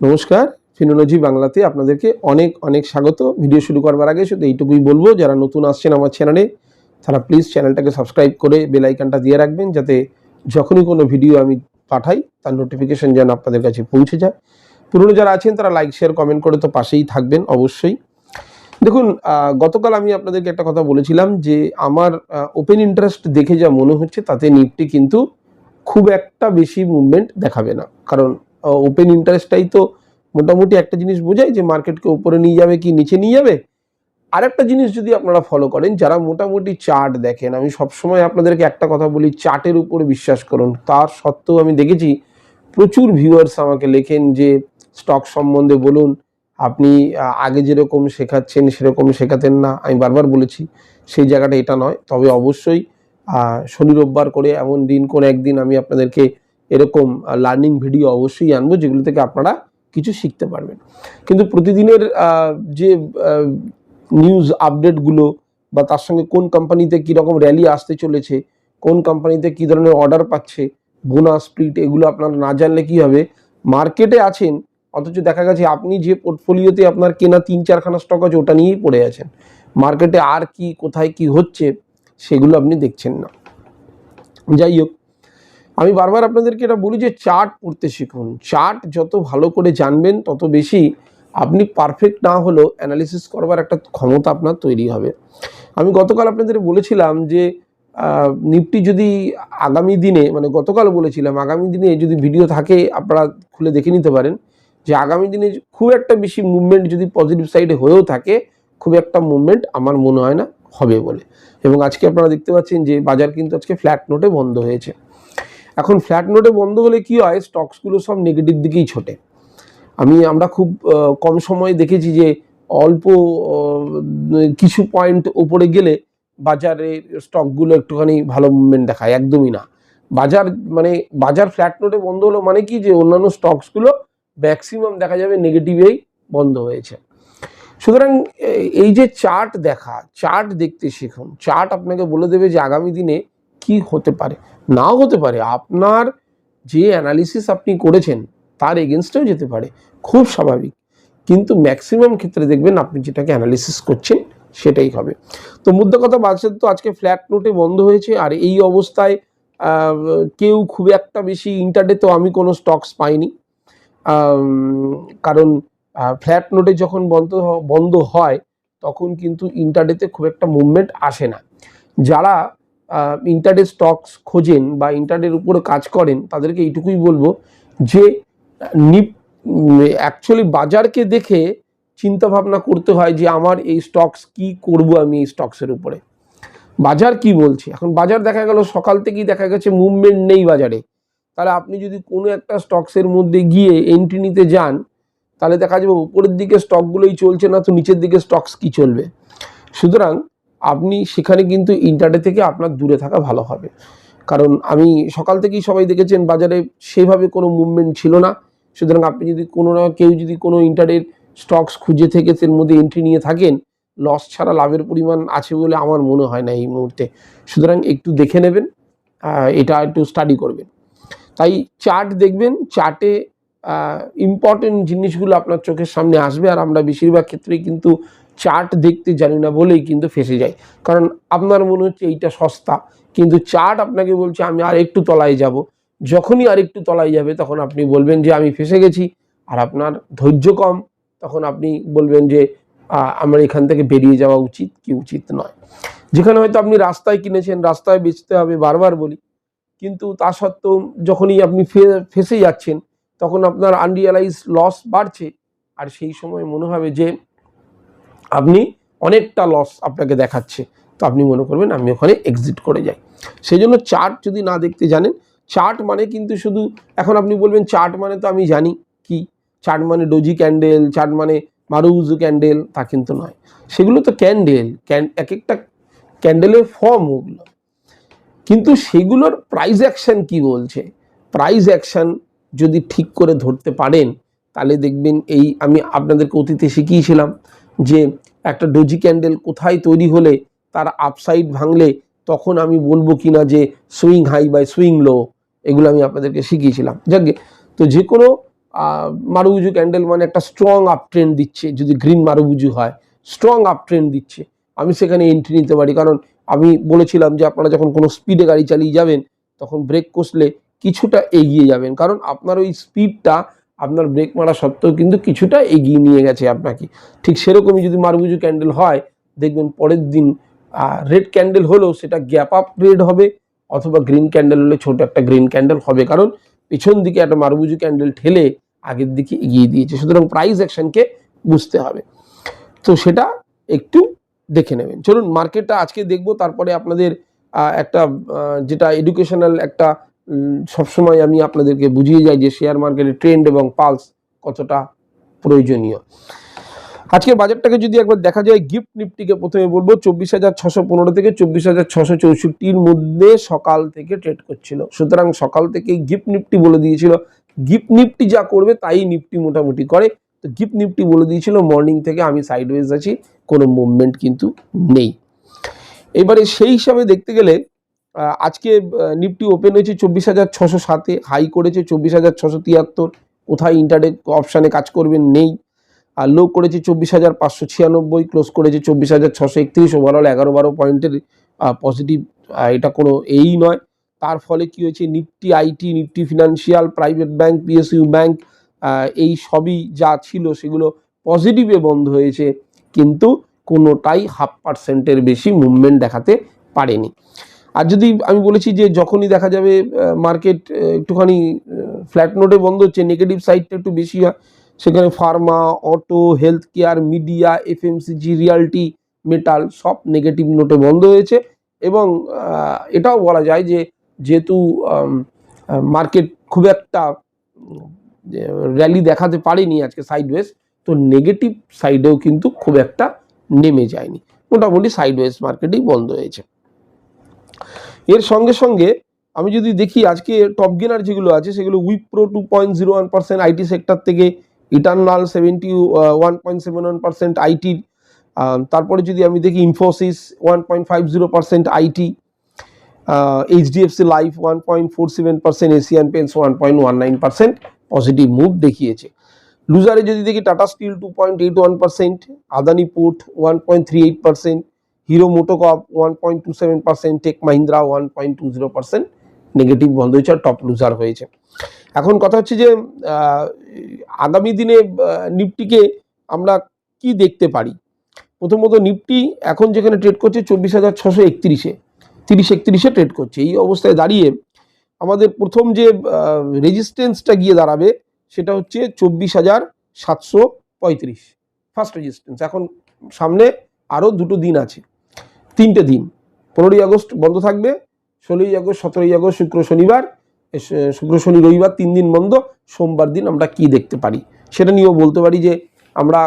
নমস্কার ফিনোলজি বাংলাতে আপনাদেরকে অনেক অনেক স্বাগত। ভিডিও শুরু করবার আগে শুধু এইটুকুই বলব, যারা নতুন আসছেন আমার চ্যানেলে, তারা প্লিজ চ্যানেলটাকে সাবস্ক্রাইব করে বেলাইকানটা দিয়ে রাখবেন, যাতে যখনই কোনো ভিডিও আমি পাঠাই, তার নোটিফিকেশন যেন আপনাদের কাছে পৌঁছে যায়। পুরনো যারা আছেন, তারা লাইক শেয়ার কমেন্ট করে তো পাশেই থাকবেন অবশ্যই। দেখুন গতকাল আমি আপনাদেরকে একটা কথা বলেছিলাম যে, আমার ওপেন ইন্টারেস্ট দেখে যা মনে হচ্ছে, তাতে নিফটি কিন্তু খুব একটা বেশি মুভমেন্ট দেখাবে না। কারণ ওপেন ইন্টারেস্টটাই তো মোটামুটি একটা জিনিস বোঝায় যে মার্কেটকে উপরে নিয়ে যাবে কি নিচে নিয়ে যাবে। আরেকটা জিনিস যদি আপনারা ফলো করেন, যারা মোটামুটি চার্ট দেখেন, আমি সবসময় আপনাদেরকে একটা কথা বলি চার্টের উপরে বিশ্বাস করুন। তার সত্ত্বেও আমি দেখেছি প্রচুর ভিউয়ার্স আমাকে লেখেন যে স্টক সম্বন্ধে বলুন, আপনি আগে যেরকম শেখাচ্ছেন, সেরকম শেখাতেন না। আমি বারবার বলেছি, সেই জায়গাটা এটা নয়। তবে অবশ্যই শনি রোববার করে এমন দিন, কোন একদিন আমি আপনাদেরকে এরকম লার্নিং ভিডিও অবশ্যই আনব, যেগুলো থেকে আপনারা কিছু শিখতে পারবেন। কিন্তু প্রতিদিনের যে নিউজ আপডেটগুলো বা তার সঙ্গে কোন কোম্পানিতে কীরকম র্যালি আসতে চলেছে, কোন কোম্পানিতে কী ধরনের অর্ডার পাচ্ছে বোনাস স্প্লিট এগুলো আপনারা না জানলে কী হবে? মার্কেটে আছেন, অথচ দেখা গেছে আপনি যে পোর্টফোলিওতে আপনার কেনা তিন চারখানা স্টক আছে, ওটা নিয়েই পড়ে আছেন। মার্কেটে আর কি, কোথায় কি হচ্ছে, সেগুলো আপনি দেখছেন না। যাই হোক আমি বারবার আপনাদেরকে এটা বলি যে চার্ট পড়তে শিখুন। চার্ট যত ভালো করে জানবেন, তত বেশি আপনি পারফেক্ট না হলেও অ্যানালিসিস করবার একটা ক্ষমতা আপনার তৈরি হবে। আমি গতকাল আপনাদের বলেছিলাম যে নিফটি যদি আগামী দিনে মানে গতকাল বলেছিলাম, আগামী দিনে যদি ভিডিও থাকে, আপনারা খুলে দেখে নিতে পারেন যে আগামী দিনে খুব একটা বেশি মুভমেন্ট যদি পজিটিভ সাইডে হয়েও থাকে, খুব একটা মুভমেন্ট আমার মনে হয় না হবে বলে। এবং আজকে আপনারা দেখতে পাচ্ছেন যে বাজার কিন্তু আজকে ফ্ল্যাট নোটে বন্ধ হয়েছে। এখন ফ্ল্যাট নোটে বন্ধ হলে কি হয়? স্টকসগুলো সব নেগেটিভ দিকেই ছোটে। আমি, আমরা খুব কম সময়ে দেখেছি যে অল্প কিছু পয়েন্ট উপরে গেলে বাজারে স্টকগুলো একটুখানি ভালো মুভমেন্ট দেখায়। একদমই না। বাজার মানে বাজার ফ্ল্যাট নোটে বন্ধ হলো মানে কি? যে অন্যান্য স্টকসগুলো ম্যাক্সিমাম দেখা যাবে নেগেটিভেই বন্ধ হয়েছে। সুতরাং এই যে চার্ট দেখা চার্ট দেখতে শিখুন। চার্ট আপনাকে বলে দেবে যে আগামী দিনে কি হতে পারে? নাও হতে পারে। আপনার যে অ্যানালিসিস আপনি করেছেন, তার এগেনস্টেও যেতে পারে। খুব স্বাভাবিক। কিন্তু ম্যাক্সিমাম ক্ষেত্রে দেখবেন আপনি যেটাকে অ্যানালিসিস করছেন, সেটাই হবে। তো মুদ্রা কথা বাজার তো আজকে ফ্ল্যাট নোটে বন্ধ হয়েছে। আর এই অবস্থায় কেউ খুব একটা বেশি ইন্টারডে তো আমি কোনো স্টকস পাইনি। কারণ ফ্ল্যাট নোটে যখন বন্ধ বন্ধ হয়, তখন কিন্তু ইন্টারডেতে খুব একটা মুভমেন্ট আসে না। যারা ইন্টারডে স্টকস খোঁজেন বা ইন্টারডের উপরে কাজ করেন, তাদেরকে এইটুকুই বলব যে, নিপ অ্যাকচুয়ালি বাজারকে দেখে চিন্তা ভাবনা করতে হয় যে, আমার এই স্টকস কি করব আমি এই স্টকসের উপরে। বাজার কি বলছে? এখন বাজার দেখা গেল, সকাল থেকেই দেখা গেছে মুভমেন্ট নেই বাজারে। তাহলে আপনি যদি কোনো একটা স্টকসের মধ্যে গিয়ে এন্ট্রি নিতে যান, তাহলে দেখা যাবে উপরের দিকে স্টকগুলোই চলছে না, তো নিচের দিকে স্টকস কি চলবে? সুতরাং আপনি সেখানে কিন্তু ইন্টারনেট থেকে আপনার দূরে থাকা ভালো হবে। কারণ আমি সকাল থেকেই সবাই দেখেছেন বাজারে সেভাবে কোনো মুভমেন্ট ছিল না। সুতরাং আপনি যদি কোনো না কেউ যদি কোনো ইন্টারডের স্টকস খুঁজে থেকে এর মধ্যে এন্ট্রি নিয়ে থাকেন লস ছাড়া লাভের পরিমাণ আছে বলে আমার মনে হয় না এই মুহূর্তে। সুতরাং একটু দেখে নেবেন এটা একটু স্টাডি করবেন। তাই চার্ট দেখবেন চার্টে ইম্পর্টেন্ট জিনিসগুলো আপনার চোখের সামনে আসবে। আর আমরা বেশিরভাগ ক্ষেত্রেই কিন্তু চার্ট দেখতে জানি না বলেই কিন্তু ফেসে যাই কারণ আপনার মনে হচ্ছে এইটা সস্তা, কিন্তু চার্ট আপনাকে বলছে আমি আর একটু তলায় যাব। যখনই আর একটু তলায় যাবে তখন আপনি বলবেন যে আমি ফেসে গেছি, আর আপনার ধৈর্য কম, তখন আপনি বলবেন যে আমার এখান থেকে বেরিয়ে যাওয়া উচিত, কি উচিত নয়। যেখানে হয়তো আপনি রাস্তায় কিনেছেন, রাস্তায় বেচতে হবে বারবার বলি, কিন্তু তা সত্ত্বেও যখনই আপনি ফেসে যাচ্ছেন, তখন আপনার আনরিয়ালাইজ লস বাড়ছে, আর সেই সময় মনে হবে যে আপনি অনেকটা লস আপনাকে দেখাচ্ছে। তো আপনি মনে করবেন আমি ওখানে এক্সিট করে যাই। সেই জন্য চার্ট যদি না দেখতে জানেন চার্ট মানে কিন্তু শুধু, এখন আপনি বলবেন চার্ট মানে তো আমি জানি কি? চার্ট মানে ডোজি ক্যান্ডেল চার্ট মানে মারুজু ক্যান্ডেল তা কিন্তু নয়। সেগুলো তো ক্যান্ডেল এক একটা ক্যান্ডেলের ফর্ম ওগুলো। কিন্তু সেগুলোর প্রাইস অ্যাকশন কি বলছে? প্রাইস অ্যাকশন যদি ঠিক করে ধরতে পারেন, তাহলে দেখবেন এই আমি আপনাদেরকে অতীতে শিখিয়েছিলাম যে একটা ডোজি ক্যান্ডেল কোথায় তৈরি হলে তার আপসাইড ভাঙলে তখন আমি বলব কিনা যে swing high by swing low এগুলো আমি আপনাদেরকে শিখিয়েছিলাম। যাকে তো যে কোনো মারুবুজু ক্যান্ডেল মানে একটা স্ট্রং আপ ট্রেন্ড দিচ্ছে, যদি গ্রিন মারুবুজু হয় স্ট্রং আপ ট্রেন্ড দিচ্ছে। আমি সেখানে এন্ট্রি নিতে পারি, কারণ আমি বলেছিলাম যে আপনারা যখন কোনো স্পিডে গাড়ি চালিয়ে যাবেন, তখন ব্রেক কষলে কিছুটা এগিয়ে যাবেন। কারণ আপনার ওই স্পিডটা আপনার ব্রেক মারা সত্ত্বেও কিন্তু কিছুটা এগিয়ে নিয়ে গেছে আপনাকে। ঠিক সেরকমই যদি মারবুজু ক্যান্ডেল হয়, দেখবেন পরের দিন রেড ক্যান্ডেল হলেও সেটা গ্যাপ আপ রেড হবে, অথবা গ্রিন ক্যান্ডেল হলে ছোট একটা গ্রিন ক্যান্ডেল হবে। কারণ পিছন দিকে একটা মারবুজু ক্যান্ডেল ঠেলে আগের দিকে এগিয়ে দিয়েছে। সুতরাং প্রাইস অ্যাকশনকে বুঝতে হবে। তো সেটা একটু দেখে নেবেন। চলুন মার্কেটটা আজকে দেখব, তারপরে আপনাদের একটা যেটা এডুকেশনাল একটা সবসময় আমি আপনাদেরকে বুঝিয়ে যাই যে শেয়ার মার্কেটের ট্রেন্ড এবং পালস কতটা প্রয়োজনীয়। আজকের বাজারটাকে যদি একবার দেখা যায় গিফট নিফটিকে প্রথমে বলব, চব্বিশ হাজার ছশো পনেরো থেকে চব্বিশ হাজার ছশো চৌষট্টির মধ্যে সকাল থেকে ট্রেড করছিল। সুতরাং সকাল থেকে গিফট নিফটি বলে দিয়েছিল। গিফট নিফটি যা করবে, তাই নিফটি মোটামুটি করে। তো গিফট নিফটি বলে দিয়েছিল মর্নিং থেকে আমি সাইডওয়েজ আছি, কোনো মুভমেন্ট কিন্তু নেই। এবারে সেই হিসাবে দেখতে গেলে আজকে নিফটি ওপেন হয়েছে চব্বিশ হাজার ছশো সাতে হাই করেছে চব্বিশ হাজার ছশো তিয়াত্তর। কোথায় ইন্টারডে অপশানে কাজ করবেন? নেই। আর লো করেছে চব্বিশ হাজার পাঁচশো ছিয়ানব্বই ক্লোজ করেছে চব্বিশ হাজার ছশো একত্রিশ। ওভারঅল এগারো বারো পয়েন্টের পজিটিভ এটা কোনো এই নয়। তার ফলে কি হয়েছে? Nifty IT Nifty financial private bank PSU bank এই সবই যা ছিল সেগুলো পজিটিভে বন্ধ হয়েছে। কিন্তু কোনোটাই হাফ পার্সেন্টের বেশি মুভমেন্ট দেখাতে পারেনি। আর যদি আমি বলেছি যে যখনই দেখা যাবে মার্কেট একটুখানি ফ্ল্যাট নোটে বন্ধ হচ্ছে নেগেটিভ সাইডটা একটু বেশি হয়, সেখানে pharma auto health care media FMCG realty metal সব নেগেটিভ নোটে বন্ধ হয়েছে। এবং এটাও বলা যায় যে যেহেতু মার্কেট খুব একটা র্যালি দেখাতে পারেনি আজকে সাইড সাইডওয়েজ তো নেগেটিভ সাইডেও কিন্তু খুব একটা নেমে যায়নি। মোটামুটি সাইড সাইডওয়েজ মার্কেটেই বন্ধ হয়েছে। এর সঙ্গে সঙ্গে আমি যদি দেখি আজকে টপ গেনার যেগুলো আছে, সেগুলো Wipro two point zero one percent IT sector থেকে Eternal seventy one point seven one percent আইটির তারপরে যদি আমি দেখি Infosys one point five zero percent IT HDFC life one point four seven percent Asian paints one point one nine percent positive move দেখিয়েছে। লুজারে যদি দেখি Tata steel two point eight one percent Adani port one point three eight percent Hero MotoCorp one point two seven percent tech Mahindra one point two zero percent negative বন্ধ হয়েছে আর top loser হয়েছে। এখন কথা হচ্ছে যে আগামী দিনে নিফটিকে আমরা কি দেখতে পারি? প্রথমত নিফটি এখন যেখানে ট্রেড করছে চব্বিশ হাজার ছশো একত্রিশে, তিরিশ একত্রিশে ট্রেড করছে। এই অবস্থায় দাঁড়িয়ে আমাদের প্রথম যে রেজিস্ট্যান্সটা গিয়ে দাঁড়াবে সেটা হচ্ছে চব্বিশ হাজার সাতশো পঁয়ত্রিশ। ফার্স্ট রেজিস্ট্যান্স এখন সামনে আরও দুটো দিন আছে। তিনটে দিন। পনেরোই আগস্ট বন্ধ থাকবে, ষোলোই আগস্ট, সতেরোই আগস্ট, শুক্র শনিবার শুক্র শনি রবিবার তিন দিন বন্ধ, সোমবার দিন আমরা কি দেখতে পারি? সেটা নিয়েও বলতে পারি যে আমরা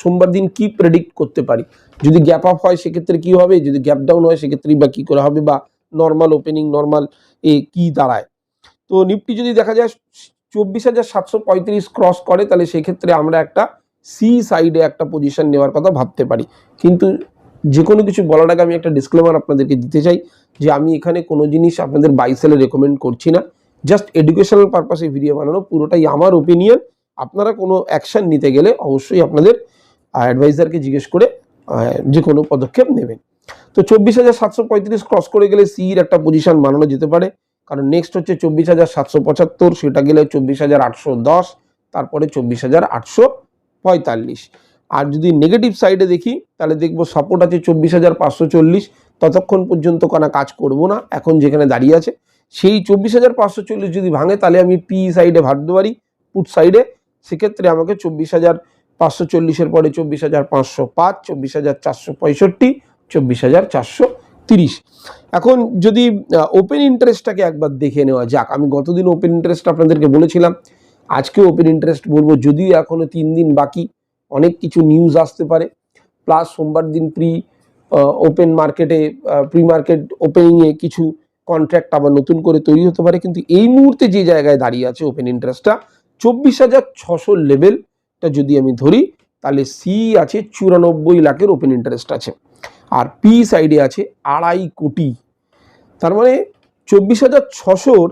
সোমবার দিন কি প্রেডিক্ট করতে পারি? যদি গ্যাপ আপ হয় সেক্ষেত্রে কি হবে? যদি গ্যাপ ডাউন হয় সেক্ষেত্রেই বা কী করে হবে? বা নর্মাল ওপেনিং নর্মাল এ কি দাঁড়ায়? তো নিফটি যদি দেখা যায়, চব্বিশ হাজার সাতশো পঁয়ত্রিশ ক্রস করে, তাহলে সেক্ষেত্রে আমরা একটা সি সাইডে একটা পজিশন নেওয়ার কথা ভাবতে পারি। কিন্তু যে কোনো কিছু বলার আগে আমি একটা ডিসক্লেমার আপনাদেরকে দিতে চাই যে আমি এখানে কোনো জিনিস আপনাদের বাই সেলে রেকমেন্ড করছি না। জাস্ট এডুকেশনাল পারপাসে ভিডিও বানানো, পুরোটাই আমার ওপিনিয়ন আপনারা কোনো অ্যাকশন নিতে গেলে অবশ্যই আপনাদের অ্যাডভাইজারকে জিজ্ঞেস করে যে কোনো পদক্ষেপ নেবেন। তো চব্বিশ হাজার সাতশো পঁয়ত্রিশ ক্রস করে গেলে সির একটা পজিশন বানানো যেতে পারে। কারণ নেক্সট হচ্ছে চব্বিশ হাজার সাতশো পঁচাত্তর, সেটা গেলে চব্বিশ হাজার আটশো দশ, তারপরে চব্বিশ হাজার আটশো পঁয়তাল্লিশ। আর যদি নেগেটিভ সাইডে দেখি, তাহলে দেখব সাপোর্ট আছে চব্বিশ হাজার পাঁচশো চল্লিশ। ততক্ষণ পর্যন্ত কোনো কাজ করব না, এখন যেখানে দাঁড়িয়ে আছে। সেই চব্বিশ হাজার পাঁচশো চল্লিশ যদি ভাঙে, তাহলে আমি পি সাইডে ভাবতে পারি পুট সাইডে সেক্ষেত্রে আমাকে চব্বিশ হাজার পাঁচশো চল্লিশের পরে চব্বিশ হাজার পাঁচশো পাঁচ, চব্বিশ হাজার চারশো পঁয়ষট্টি, চব্বিশ হাজার চারশো তিরিশ। এখন যদি ওপেন ইন্টারেস্টটাকে একবার দেখে নেওয়া যাক, আমি গতদিন ওপেন ইন্টারেস্ট আপনাদেরকে বলেছিলাম আজকে ওপেন ইন্টারেস্ট বলব, যদিও এখনও তিন দিন বাকি অনেক কিছু নিউজ আসতে পারে। প্লাস সোমবার দিন প্রি ওপেন মার্কেটে প্রি মার্কেট ওপেনিংয়ে কিছু কন্ট্রাক্ট আবার নতুন করে তৈরি হতে পারে। কিন্তু এই মুহূর্তে যে জায়গায় দাঁড়িয়ে আছে ওপেন ইন্টারেস্টটা চব্বিশ হাজার ছশো লেভেলটা যদি আমি ধরি, তাহলে সি আছে চুরানব্বই লাখের ওপেন ইন্টারেস্ট আছে। আর পি সাইডে আছে আড়াই কোটি। তার মানে চব্বিশ হাজার ছশোর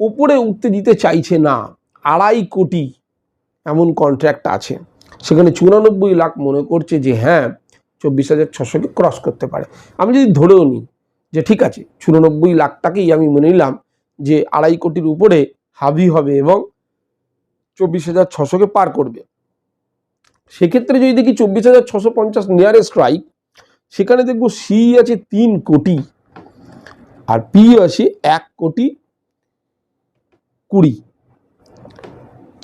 ওপরে উঠতে দিতে চাইছে না, আড়াই কোটি এমন কন্ট্রাক্ট আছে। সেখানে চুরানব্বই লাখ মনে করছে যে হ্যাঁ চব্বিশ হাজার ছশোকে ক্রস করতে পারে। আমি যদি ধরেও নিই যে ঠিক আছে, চুরানব্বই লাখ টাকেই আমি মনে নিলাম যে আড়াই কোটির উপরে হাবি হবে এবং চব্বিশ হাজার ছশোকে পার করবে। সেক্ষেত্রে যদি দেখি চব্বিশ হাজার ছশো পঞ্চাশ নিয়ারেস্ট স্ট্রাইক সেখানে দেখব সি আছে তিন কোটি আর পি আছে এক কোটি কুড়ি।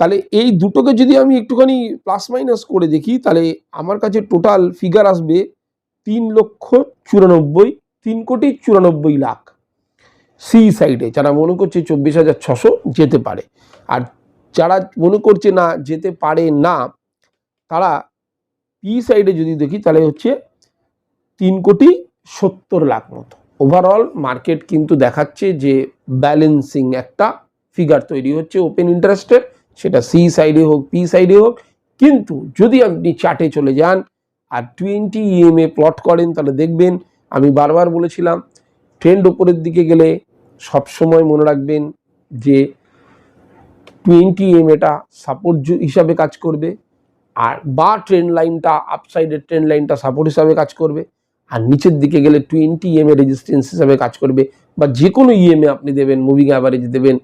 তাহলে এই দুটোকে যদি আমি একটুখানি প্লাস মাইনাস করে দেখি, তাহলে আমার কাছে টোটাল ফিগার আসবে তিন লক্ষ চুরানব্বই, তিন কোটি চুরানব্বই লাখ। সি সাইডে যারা মনে করছে চব্বিশ হাজার ছশো যেতে পারে। আর যারা মনে করছে না যেতে পারে না, তারা পি সাইডে যদি দেখি, তাহলে হচ্ছে তিন কোটি সত্তর লাখ মতো। ওভারঅল মার্কেট কিন্তু দেখাচ্ছে যে ব্যালেন্সিং একটা ফিগার তৈরি হচ্ছে ওপেন ইন্টারেস্টের সেটা সি সাইডে হোক পি সাইডে হোক। কিন্তু যদি আপনি চার্টে চলে যান আর টোয়েন্টি ইএমএ প্লট করেন, তাহলে দেখবেন আমি বারবার বলেছিলাম ট্রেন্ড ওপরের দিকে গেলে সবসময় মনে রাখবেন যে টোয়েন্টি ইএমএটা সাপোর্ট হিসাবে কাজ করবে আর বা ট্রেন লাইনটা আপসাইডের ট্রেন লাইনটা সাপোর্ট হিসাবে কাজ করবে আর নিচের দিকে গেলে টোয়েন্টি ইএমএ রেজিস্ট্যান্স হিসাবে কাজ করবে বা যে কোনো ইএমএ আপনি দেবেন মুভিং অ্যাভারেজ দেবেন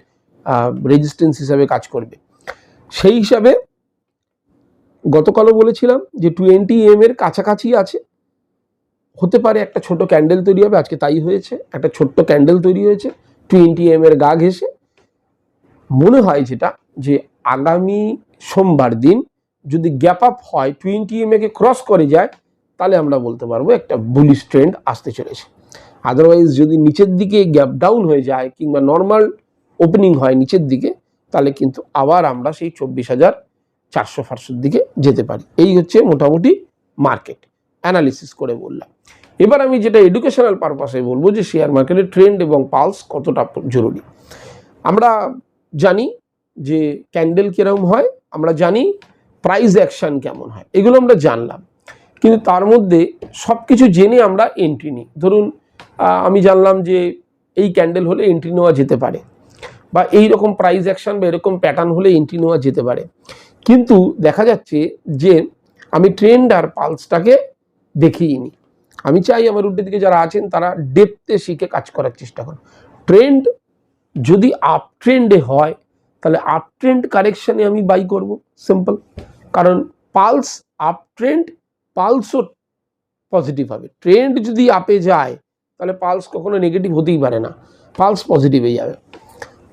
রেজিস্ট্যান্স হিসাবে কাজ করবে। সেই হিসাবে গতকালও বলেছিলাম যে টোয়েন্টি এম এর কাছাকাছি আছে। হতে পারে একটা ছোট ক্যান্ডেল তৈরি হবে, আজকে তাই হয়েছে। একটা ছোট্ট ক্যান্ডেল তৈরি হয়েছে টোয়েন্টি এম এর গা ঘেসে মনে হয় যেটা, যে আগামী সোমবার দিন যদি গ্যাপ আপ হয় টোয়েন্টি এম কে ক্রস করে যায়, তাহলে আমরা বলতে পারব একটা বুলিশ ট্রেন্ড আসতে চলেছে। আদারওয়াইজ যদি নিচের দিকে গ্যাপ ডাউন হয়ে যায়, কিংবা নর্মাল ওপেনিং হয় নিচের দিকে তাহলে কিন্তু আবার আমরা সেই চব্বিশ হাজার চারশো ফারশোর দিকে যেতে পারি। এই হচ্ছে মোটামুটি মার্কেট অ্যানালিসিস করে বললাম। এবার আমি যেটা এডুকেশনাল পারপাসে বলব যে শেয়ার মার্কেটের ট্রেন্ড এবং পালস কতটা জরুরি। আমরা জানি যে ক্যান্ডেল কীরকম হয়, আমরা জানি প্রাইস অ্যাকশন কেমন হয়, এগুলো আমরা জানলাম। কিন্তু তার মধ্যে সব কিছু জেনে আমরা এন্ট্রি নিই। ধরুন আমি জানলাম যে এই ক্যান্ডেল হলে এন্ট্রি নেওয়া যেতে পারে। বা এই রকম প্রাইস অ্যাকশন বা এরকম প্যাটার্ন হলে এন্ট্রি নেওয়া যেতে পারে। কিন্তু দেখা যাচ্ছে যে আমি ট্রেন্ড আর পালসটাকে দেখিইনি। আমি চাই আমার উল্টে দিকে যারা আছেন তারা ডেপতে শিখে কাজ করার চেষ্টা করুন। ট্রেন্ড যদি আপ ট্রেন্ডে হয়, তাহলে আপ ট্রেন্ড কারেকশানে আমি বাই করব। সিম্পল কারণ পালস আপ ট্রেন্ড পালসও পজিটিভ হবে। ট্রেন্ড যদি আপে যায়, তাহলে পালস কখনো নেগেটিভ হতেই পারে না। পালস পজিটিভে যাবে।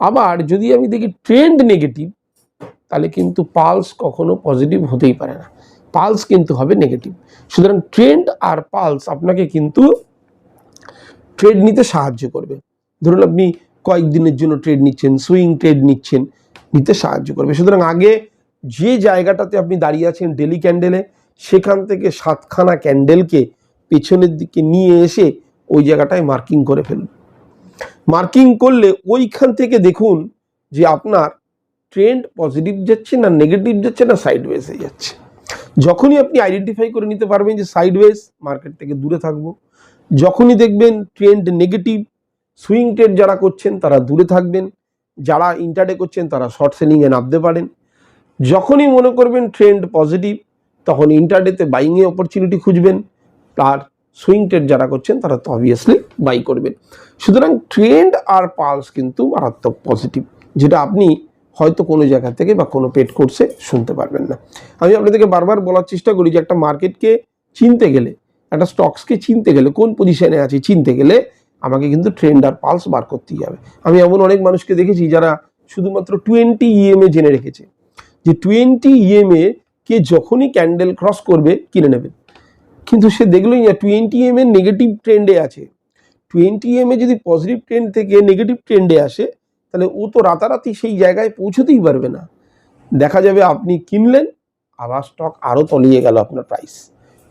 আবার যদি আমি দেখি ট্রেন্ড নেগেটিভ তাহলে কিন্তু পালস কখনো পজিটিভ হতেই পারে না। পালস কিন্তু হবে নেগেটিভ সুতরাং ট্রেন্ড আর পালস আপনাকে কিন্তু ট্রেড নিতে সাহায্য করবে। ধরুন আপনি কয়েকদিনের জন্য ট্রেড নিচ্ছেন সুইং ট্রেড নিচ্ছেন, নিতে সাহায্য করবে। সুতরাং আগে যে জায়গাটাতে আপনি দাঁড়িয়ে আছেন ডেলি ক্যান্ডেলে সেখান থেকে সাতখানা ক্যান্ডেলকে পেছনের দিকে নিয়ে এসে ওই জায়গাটায় মার্কিং করে ফেলুন। মার্কিং করলে ওইখান থেকে দেখুন যে আপনার ট্রেন্ড পজিটিভ যাচ্ছে না নেগেটিভ যাচ্ছে না সাইড সাইডওয়েজে যাচ্ছে। যখনই আপনি আইডেন্টিফাই করে নিতে পারবেন যে সাইড সাইডওয়েজ মার্কেট থেকে দূরে থাকব। যখনই দেখবেন ট্রেন্ড নেগেটিভ সুইং ট্রেড যারা করছেন তারা দূরে থাকবেন। যারা ইন্টারডে করছেন তারা শর্ট সেলিংয়ে নামতে পারেন। যখনই মনে করবেন ট্রেন্ড পজিটিভ তখন ইন্টারডেতে বাইংয়ে অপরচুনিটি খুঁজবেন। আর সুইং ট্রেড যারা করছেন, তারা তো অবভিয়াসলি বাই করবেন। সুতরাং ট্রেন্ড আর পালস কিন্তু মারাত্মক পজিটিভ যেটা আপনি হয়তো কোনো জায়গা থেকে বা কোনো পেড কোর্সে শুনতে পারবেন না। আমি আপনাদেরকে বারবার বলার চেষ্টা করি যে একটা মার্কেটকে চিনতে গেলে, একটা স্টকসকে চিনতে গেলে, কোন পজিশনে আছে চিনতে গেলে আমাকে কিন্তু ট্রেন্ড আর পালস বার করতেই হবে। আমি এমন অনেক মানুষকে দেখেছি যারা শুধুমাত্র টোয়েন্টি ইএমএ জেনে রেখেছে। যে টোয়েন্টি ইএমএ কে যখনই ক্যান্ডেল ক্রস করবে, কিনে নেবেন। কিন্তু সে দেখলোই না টোয়েন্টি এম এর নেগেটিভ ট্রেন্ডে আছে। টোয়েন্টি এম এ যদি পজিটিভ ট্রেন্ড থেকে নেগেটিভ ট্রেন্ডে আসে, তাহলে ও তো রাতারাতি সেই জায়গায় পৌঁছতেই পারবে না। দেখা যাবে আপনি কিনলেন, আবার স্টক আরও তলিয়ে গেল আপনার প্রাইস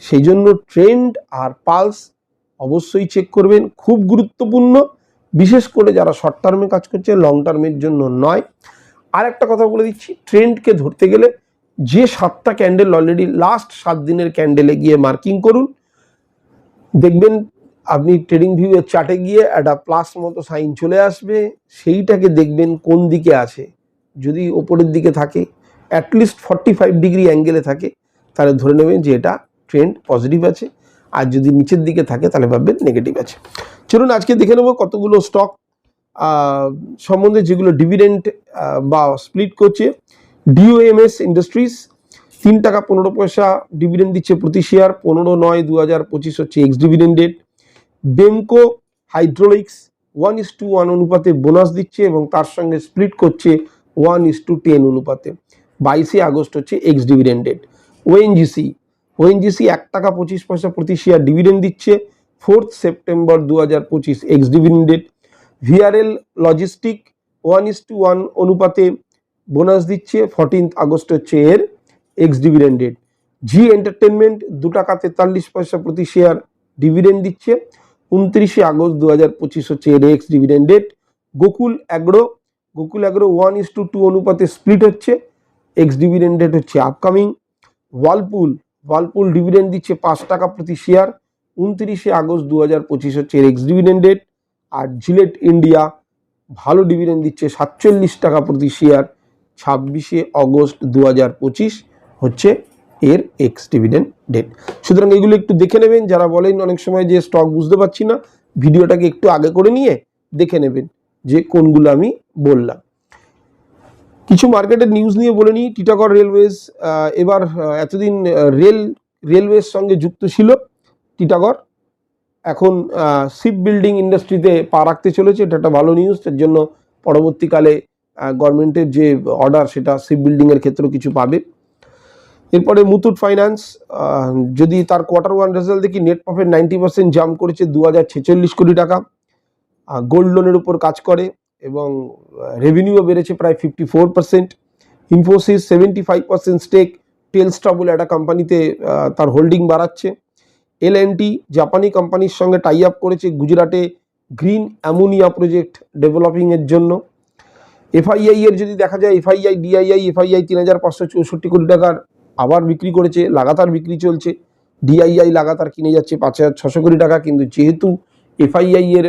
সেই জন্য ট্রেন্ড আর পালস অবশ্যই চেক করবেন, খুব গুরুত্বপূর্ণ। বিশেষ করে যারা শর্ট টার্মে কাজ করছে লং টার্মের জন্য নয়। আর একটা কথা বলে দিচ্ছি ট্রেন্ডকে ধরতে গেলে যে সাতটা ক্যান্ডেল অলরেডি লাস্ট সাত দিনের ক্যান্ডেলে গিয়ে মার্কিং করুন। দেখবেন আপনি ট্রেডিং ভিউ এর চার্টে গিয়ে একটা প্লাস মতো সাইন চলে আসবে। সেইটাকে দেখবেন কোন দিকে আছে। যদি ওপরের দিকে থাকে অ্যাটলিস্ট ফর্টি ফাইভ ডিগ্রি অ্যাঙ্গেলে থাকে, তাহলে ধরে নেবেন যে এটা ট্রেন্ড পজিটিভ আছে। আর যদি নিচের দিকে থাকে, তাহলে ভাববেন নেগেটিভ আছে। চলুন আজকে দেখে নেব কতগুলো স্টক সম্বন্ধে যেগুলো ডিভিডেন্ট বা স্প্লিট করছে। ডিওএমএস ইন্ডাস্ট্রিজ তিন টাকা পনেরো পয়সা ডিভিডেন্ড দিচ্ছে প্রতি শেয়ার পনেরো নয় দু হাজার পঁচিশ হচ্ছে ex dividend Bemco Hydraulics one is to one অনুপাতে বোনাস দিচ্ছে এবং তার সঙ্গে স্প্লিট করছে ওয়ান ইস টু টেন অনুপাতে। বাইশে আগস্ট হচ্ছে এক্স ডিভিডেন্ড ওএনজিসি ওএনজিসি এক টাকা পঁচিশ পয়সা প্রতি শেয়ার ডিভিডেন্ড দিচ্ছে। ফোর্থ সেপ্টেম্বর দু হাজার পঁচিশ ex dividend date VRL logistic one is to one অনুপাতে বোনাস দিচ্ছে ফর্টিন্থ আগস্ট হচ্ছে এর ex dividend date Zee entertainment দু টাকা তেতাল্লিশ পয়সা প্রতি শেয়ার ডিভিডেন্ড দিচ্ছে। উনত্রিশে আগস্ট দু হাজার পঁচিশ হচ্ছে এর ex dividend date Gokul agro Gokul agro one is to two অনুপাতে স্প্লিট হচ্ছে। এক্স ডিভিডেন্ড ডেট হচ্ছে আপকামিং ওয়ালপুল ওয়ালপুল ডিভিডেন্ড দিচ্ছে পাঁচ টাকা প্রতি শেয়ার উনত্রিশে আগস্ট দু হাজার পঁচিশ হচ্ছে এর এক্স ডিভিডেন্ড ডেট আর জিলেট ইন্ডিয়া ভালো ডিভিডেন্ড দিচ্ছে সাতচল্লিশ টাকা প্রতি শেয়ার ছাব্বিশে অগস্ট দু পঁচিশ হচ্ছে এর এক্স ডিভিডেন্ড ডেট সুতরাং এগুলো একটু দেখে নেবেন। যারা বলেন অনেক সময় যে স্টক বুঝতে পারছি না, ভিডিওটাকে একটু আগে করে নিয়ে দেখে নেবেন যে কোনগুলো আমি বললাম। কিছু মার্কেটের নিউজ নিয়ে বলে নিই। টিটাগড় রেলওয়েজ এবার এতদিন রেল রেলওয়ের সঙ্গে যুক্ত ছিল টিটাগড় এখন শিপ বিল্ডিং ইন্ডাস্ট্রিতে পা রাখতে চলেছে। এটা একটা ভালো নিউজ তার জন্য পরবর্তীকালে গভর্নমেন্টের যে অর্ডার সেটা শিপ বিল্ডিংয়ের ক্ষেত্রেও কিছু পাবে। এরপরে মুথুট ফাইন্যান্স যদি তার কোয়ার্টার ওয়ান রেজাল্ট দেখি net profit ninety percent jump করেছে দু হাজার ছেচল্লিশ কোটি টাকা। গোল্ড লোনের উপর কাজ করে এবং রেভিনিউও বেড়েছে প্রায় fifty four percent Infosys seventy five percent stake Telstra বলে একটা কোম্পানিতে তার হোল্ডিং বাড়াচ্ছে। এল জাপানি কোম্পানির সঙ্গে টাই আপ করেছে গুজরাটে গ্রিন অ্যামোনিয়া প্রজেক্ট ডেভেলপিংয়ের জন্য। এফআইআই এর যদি দেখা যায়, এফআইআই, ডিআইআই, এফআইআই তিন হাজার পাঁচশো চৌষট্টি কোটি টাকার আবার বিক্রি করেছে, লাগাতার বিক্রি চলছে, ডিআইআই লাগাতার কিনে যাচ্ছে পাঁচ হাজার ছশো কোটি টাকা, কিন্তু যেহেতু এফআইআই এর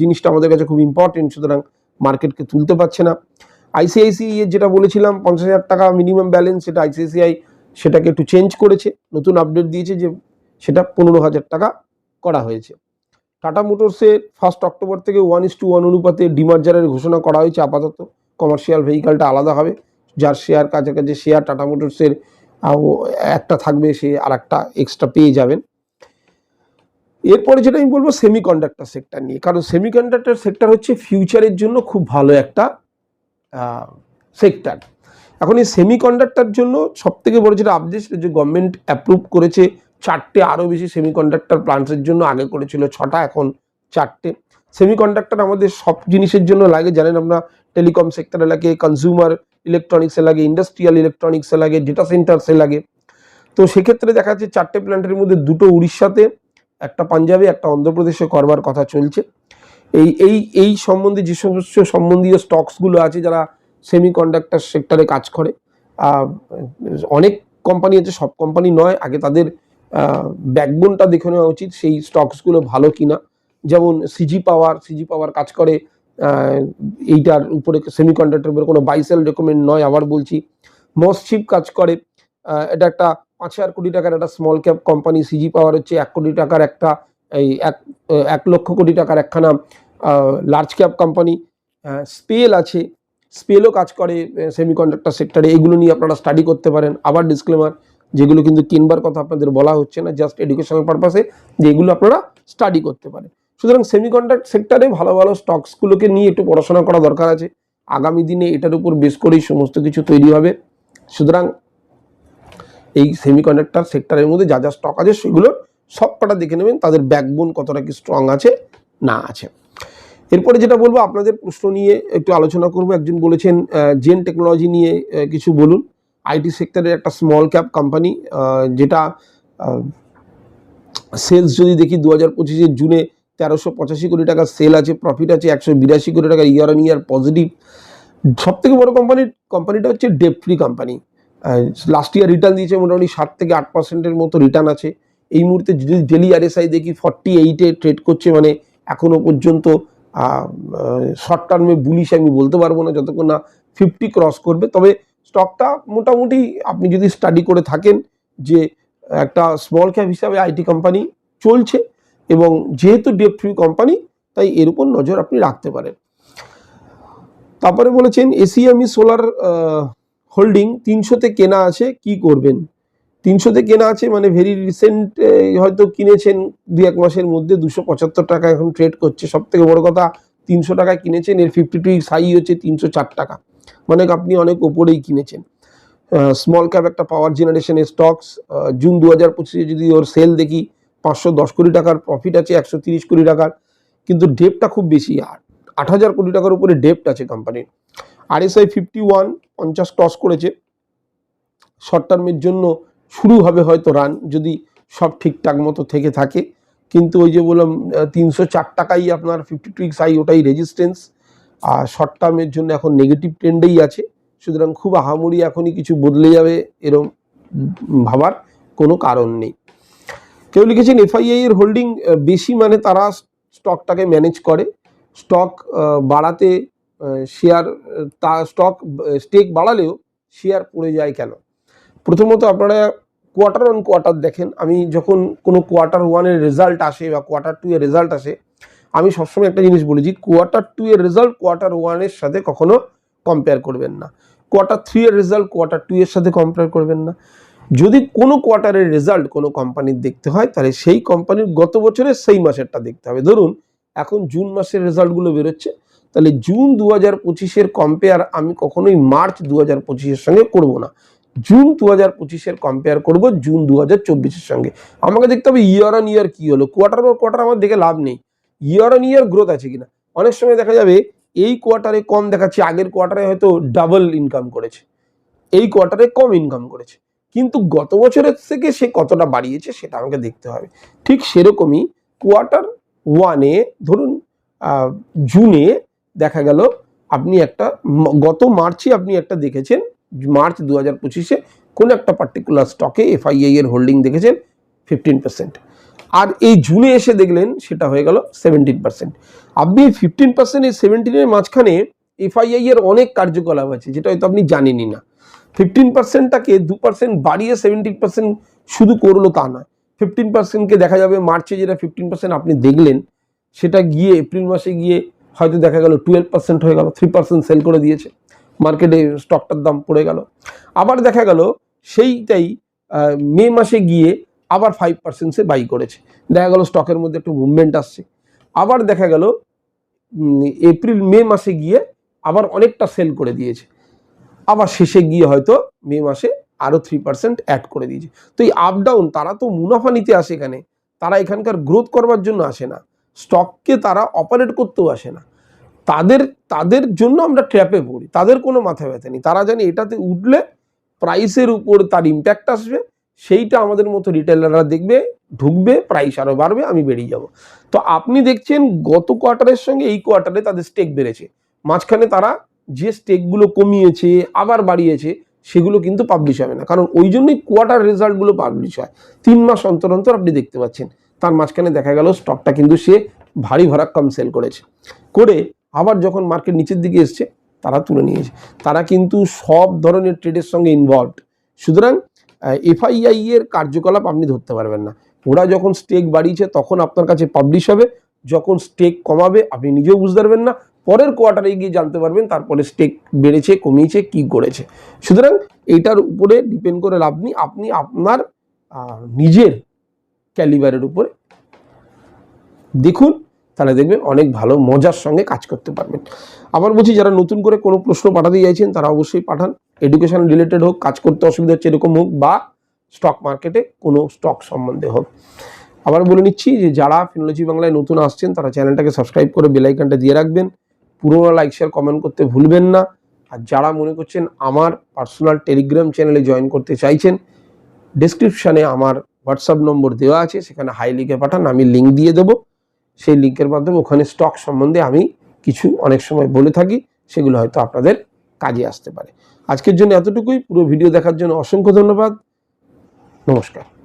জিনিসটা আমাদের কাছে খুব ইম্পর্টেন্ট সুতরাং মার্কেটকে তুলতে পারছে না। আইসিআইসিআই এর যেটা বলেছিলাম, পঞ্চাশ হাজার টাকা মিনিমাম ব্যালেন্স সেটা আইসিআইসিআই সেটাকে একটু চেঞ্জ করেছে, নতুন আপডেট দিয়েছে যে সেটা পনেরো হাজার টাকা করা হয়েছে। টাটা মোটরসের ফার্স্ট অক্টোবর থেকে ওয়ান ইস টু ওয়ান অনুপাতে ডিমার্জারের ঘোষণা করা হয়েছে। আপাতত কমার্শিয়াল ভেহিকালটা আলাদা হবে। যার শেয়ার কাছাকাছি শেয়ার টাটা মোটরসের একটা থাকবে, সে আর একটা এক্সট্রা পেয়ে যাবেন। এরপরে যেটা আমি বলব সেমিকন্ডাক্টর সেক্টর নিয়ে। কারণ সেমিকন্ডাক্টর সেক্টর হচ্ছে ফিউচারের জন্য খুব ভালো একটা সেক্টর এখন এই সেমিকন্ডাক্টর জন্য সব থেকে বড় যেটা আপডেট যে গভর্নমেন্ট অ্যাপ্রুভ করেছে চারটে আরও বেশি সেমিকন্ডাক্টর প্লান্টসের জন্য আগে করেছিল, ছটা, এখন চারটে। সেমিকন্ডাক্টর আমাদের সব জিনিসের জন্য লাগে, জানেন আমরা টেলিকম সেক্টরে লাগে কনজিউমার ইলেকট্রনিক্সে লাগে ইন্ডাস্ট্রিয়াল ইলেকট্রনিক্সে লাগে ডেটা সেন্টার্সে লাগে। তো সেক্ষেত্রে দেখা যাচ্ছে চারটে প্ল্যান্টের মধ্যে দুটো উড়িষ্যাতে, একটা পাঞ্জাবে, একটা অন্ধ্রপ্রদেশে করবার কথা চলছে। এই এই এই সম্বন্ধে যে সমস্ত সম্বন্ধীয় স্টকসগুলো আছে যারা সেমিকন্ডাক্টর সেক্টরে কাজ করে অনেক কোম্পানি আছে, সব কোম্পানি নয়, আগে তাদের ব্যাকবোনটা দেখে নেওয়া উচিত। সেই স্টকসগুলো ভালো কিনা। যেমন সিজি পাওয়ার সিজি পাওয়ার কাজ করে এইটার উপরে সেমিকন্ডাক্টর উপরে কোনো বাইসেল রেকমেন্ড নয়, আবার বলছি। মসচিপ কাজ করে এটা একটা পাঁচ হাজার কোটি টাকার একটা small cap company CG power হচ্ছে এক কোটি টাকার একটা, এই এক এক লক্ষ কোটি টাকার একখানা লার্জ ক্যাপ কোম্পানি স্পেল আছে। স্পেলও কাজ করে সেমিকন্ডাক্টর সেক্টরে এগুলো নিয়ে আপনারা স্টাডি করতে পারেন। আবার ডিসক্লেমার যেগুলো কিন্তু কিনবার কথা আপনাদের বলা হচ্ছে না জাস্ট এডুকেশনাল পারপাসে যে এগুলো আপনারা স্টাডি করতে পারেন। সুতরাং সেমিকন্ডাক্ট সেক্টরে ভালো ভালো স্টকসগুলোকে নিয়ে একটু পড়াশোনা করা দরকার আছে। আগামী দিনে এটার উপর বেস করেই সমস্ত কিছু তৈরি হবে। সুতরাং এই সেমিকন্ডাক্টর সেক্টরের মধ্যে যা যা স্টক আছে সেগুলোর সব কটা দেখে নেবেন, তাদের ব্যাকবোন কতটা কি স্ট্রং আছে, না আছে। এরপরে যেটা বলব, আপনাদের প্রশ্ন নিয়ে একটু আলোচনা করব। একজন বলেছেন জেন টেকনোলজি নিয়ে কিছু বলুন। আইটি সেক্টরের একটা স্মল ক্যাপ কোম্পানি যেটা সেলস যদি দেখি দু হাজার পঁচিশের জুনে তেরোশো পঁচাশি কোটি টাকা সেল আছে প্রফিট আছে, একশো বিরাশি কোটি টাকা ইয়ার অন ইয়ার পজিটিভ সব থেকে বড় কোম্পানির কোম্পানিটা হচ্ছে debt free company last year return দিয়েছে মোটামুটি সাত থেকে আট পার্সেন্টের মতো রিটার্ন আছে। এই মুহূর্তে যদি ডেলি আরএসআই দেখি ফর্টি এইটে ট্রেড করছে মানে এখনও পর্যন্ত শর্ট টার্মে বুলিশ আমি বলতে পারব না, যতক্ষণ না ফিফটি ক্রস করবে। তবে স্টকটা মোটামুটি আপনি যদি স্টাডি করে থাকেন যে একটা স্মল ক্যাপ হিসাবে আইটি কোম্পানি চলছে এবং যেহেতু ডেপ ফ্রি কোম্পানি তাই এর উপর নজর আপনি রাখতে পারেন। তারপরে বলেছেন এসিএমই সোলার হোল্ডিং তিনশোতে কেনা আছে, কি করবেন? তিনশোতে কেনা আছে মানে ভেরি রিসেন্ট হয়তো কিনেছেন দু এক মাসের মধ্যে দুশো পঁচাত্তর টাকা এখন ট্রেড করছে। সব থেকে বড় কথা, তিনশো টাকায় কিনেছেন, এর ফিফটি টু সাই হচ্ছে তিনশো চার টাকা। মানে আপনি অনেক ওপরেই কিনেছেন। স্মল ক্যাপ একটা পাওয়ার জেনারেশনের স্টকস জুন দু হাজার পঁচিশে যদি ওর সেল দেখি, পাঁচশো দশ কোটি টাকার প্রফিট আছে, একশো তিরিশ কোটি টাকার। কিন্তু ডেপটা খুব বেশি আর আট হাজার কোটি টাকার উপরে ডেপ্ট আছে কোম্পানির আরএসআই ফিফটি ওয়ান পঞ্চাশ ক্রস করেছে। শর্ট টার্মের জন্য শুরু হবে হয়তো রান যদি সব ঠিকঠাক মতো থেকে থাকে। কিন্তু ওই যে বললাম তিনশো চার টাকাই আপনার ফিফটি টু হাই ওটাই রেজিস্ট্যান্স আর শর্ট টার্মের জন্য এখন নেগেটিভ ট্রেন্ডেই আছে। সুতরাং খুব আহামরি এখনই কিছু বদলে যাবে এরম ভাবার কোনো কারণ নেই। কেউ লিখেছেন এফআইআই এর হোল্ডিং বেশি মানে তারা স্টকটাকে ম্যানেজ করে। স্টক বাড়াতে শেয়ার তা স্টক স্টেক বাড়ালেও শেয়ার পড়ে যায় কেন? প্রথমত আপনারা কোয়ার্টার অন কোয়ার্টার দেখেন। আমি যখন কোনো কোয়ার্টার ওয়ানের রেজাল্ট আসে বা কোয়ার্টার টু এর রেজাল্ট আসে আমি সবসময় একটা জিনিস বলেছি কোয়ার্টার টু এর রেজাল্ট কোয়ার্টার ওয়ানের সাথে কখনো কম্পেয়ার করবেন না। কোয়ার্টার থ্রি এর রেজাল্ট কোয়ার্টার টু এর সাথে কম্পেয়ার করবেন না। যদি কোনো কোয়ার্টারের রেজাল্ট কোনো কোম্পানির দেখতে হয়, তাহলে সেই কোম্পানির গত বছরের সেই মাসেরটা দেখতে হবে। ধরুন, এখন জুন মাসের রেজাল্টগুলো বেরোচ্ছে, তাহলে জুন দু হাজার পঁচিশের কম্পেয়ার আমি কখনোই মার্চ দু হাজার পঁচিশের সঙ্গে করব না। জুন দু হাজার পঁচিশের কম্পেয়ার করব জুন দু হাজার চব্বিশের সঙ্গে। আমাকে দেখতে হবে ইয়ার অন ইয়ার কী হলো? কোয়ার্টার পর কোয়ার্টার আমার দেখে লাভ নেই। ইয়ার অন ইয়ার গ্রোথ আছে কিনা। অনেক সময় দেখা যাবে এই কোয়ার্টারে কম দেখাচ্ছে, আগের কোয়ার্টারে হয়তো ডাবল ইনকাম করেছে। এই কোয়ার্টারে কম ইনকাম করেছে। কিন্তু গত বছরের থেকে সে কতটা বাড়িয়েছে সেটা আমাকে দেখতে হবে। ঠিক সেরকমই কোয়ার্টার ওয়ানে ধরুন জুনে দেখা গেল আপনি একটা, গত মার্চে আপনি একটা দেখেছেন মার্চ দু হাজার পঁচিশে কোনো একটা পার্টিকুলার স্টকে এফআইআই এর হোল্ডিং দেখেছেন ফিফটিন পার্সেন্ট আর এই জুনে এসে দেখলেন সেটা হয়ে গেল সেভেন্টিন পার্সেন্ট আপনি ফিফটিন পার্সেন্ট এই সেভেন্টিনের মাঝখানে এফআইআই এর অনেক কার্যকলাপ আছে, যেটা হয়তো আপনি জানেনই না। ফিফটিন পার্সেন্টটাকে দু পার্সেন্ট বাড়িয়ে সেভেন্টিন পার্সেন্ট শুধু করল তা নয়। ফিফটিন পার্সেন্টকে দেখা যাবে মার্চে যেটা ফিফটিন পার্সেন্ট আপনি দেখলেন, সেটা গিয়ে এপ্রিল মাসে গিয়ে হয়তো দেখা গেল টুয়েলভ পার্সেন্ট হয়ে গেল থ্রি পার্সেন্ট সেল করে দিয়েছে। মার্কেটে স্টকটার দাম পড়ে গেল। আবার দেখা গেল সেইটাই মে মাসে গিয়ে আবার ফাইভ পার্সেন্টসে বাই করেছে। দেখা গেল স্টকের মধ্যে একটু মুভমেন্ট আসছে। আবার দেখা গেল এপ্রিল মে মাসে গিয়ে আবার অনেকটা সেল করে দিয়েছে। আবার শেষে গিয়ে হয়তো মে মাসে আরও থ্রি পার্সেন্ট অ্যাড করে দিয়েছে। তো এই আপ ডাউন তারা তো মুনাফা নিতে আসে এখানে। তারা এখানকার গ্রোথ করবার জন্য আসে না। স্টককে তারা অপারেট করতেও আসে না। তাদের তাদের জন্য আমরা ট্র্যাপে পড়ি। তাদের কোনো মাথা ব্যথা নেই। তারা জানে এটাতে উঠলে প্রাইসের উপর তার ইম্প্যাক্ট আসবে। সেইটা আমাদের মতো রিটেলাররা দেখবে, ঢুকবে প্রাইস আরও বাড়বে, আমি বেরিয়ে যাব। তো আপনি দেখছেন গত কোয়ার্টারের সঙ্গে এই কোয়ার্টারে তাদের স্টেক বেড়েছে। মাঝখানে তারা যে স্টেকগুলো কমিয়েছে, আবার বাড়িয়েছে, সেগুলো কিন্তু পাবলিশ হবে না। কারণ ওই জন্যই কোয়ার্টার রেজাল্টগুলো পাবলিশ হয়। তিন মাস অন্তর অন্তর আপনি দেখতে পাচ্ছেন। তার মাঝখানে দেখা গেল স্টকটা কিন্তু সে ভারী ভরাক্কম সেল করেছে। করে আবার যখন মার্কেট নিচের দিকে এসছে, তারা তুলে নিয়েছে। তারা কিন্তু সব ধরনের ট্রেডের সঙ্গে ইনভলভড সুতরাং এফআইআই এর কার্যকলাপ আপনি ধরতে পারবেন না। ওরা যখন স্টেক বাড়িয়েছে, তখন আপনার কাছে পাবলিশ হবে। যখন স্টেক কমাবে, আপনি নিজেও বুঝতে পারবেন না। পরের কোয়ার্টারে গিয়ে জানতে পারবেন, তারপরে স্টেক বেড়েছে, কমিয়েছে, কি করেছে। সুতরাং এইটার উপরে ডিপেন্ড করে লাভ নেই। আপনি আপনার নিজের ক্যালিবারের উপরে। দেখুন তাহলে দেখবেন অনেক ভালো মজার সঙ্গে কাজ করতে পারবেন। আবার বলছি, যারা নতুন করে কোনো প্রশ্ন পাঠাতে চাইছেন, তারা অবশ্যই পাঠান। এডুকেশন রিলেটেড হোক, কাজ করতে অসুবিধা হচ্ছে এরকম হোক, বা স্টক মার্কেটে কোনো স্টক সম্বন্ধে হোক। আবার বলে নিচ্ছি যে, যারা ফিনোলজি বাংলায় নতুন আসছেন, তারা চ্যানেলটাকে সাবস্ক্রাইব করে বেলাইকানটা দিয়ে রাখবেন। পুরোনো লাইক শেয়ার কমেন্ট করতে ভুলবেন না। আর যারা মনে করছেন আমার পার্সোনাল টেলিগ্রাম চ্যানেলে জয়েন করতে চাইছেন ডিসক্রিপশানে আমার হোয়াটসঅ্যাপ নম্বর দেওয়া আছে, সেখানে হাই লিখে পাঠান, আমি লিঙ্ক দিয়ে দেবো। সেই লিঙ্কের মাধ্যমে ওখানে স্টক সম্বন্ধে আমি কিছু অনেক সময় বলে থাকি, সেগুলো হয়তো আপনাদের কাজে আসতে পারে। আজকের জন্য এতটুকুই। পুরো ভিডিও দেখার জন্য অসংখ্য ধন্যবাদ। নমস্কার।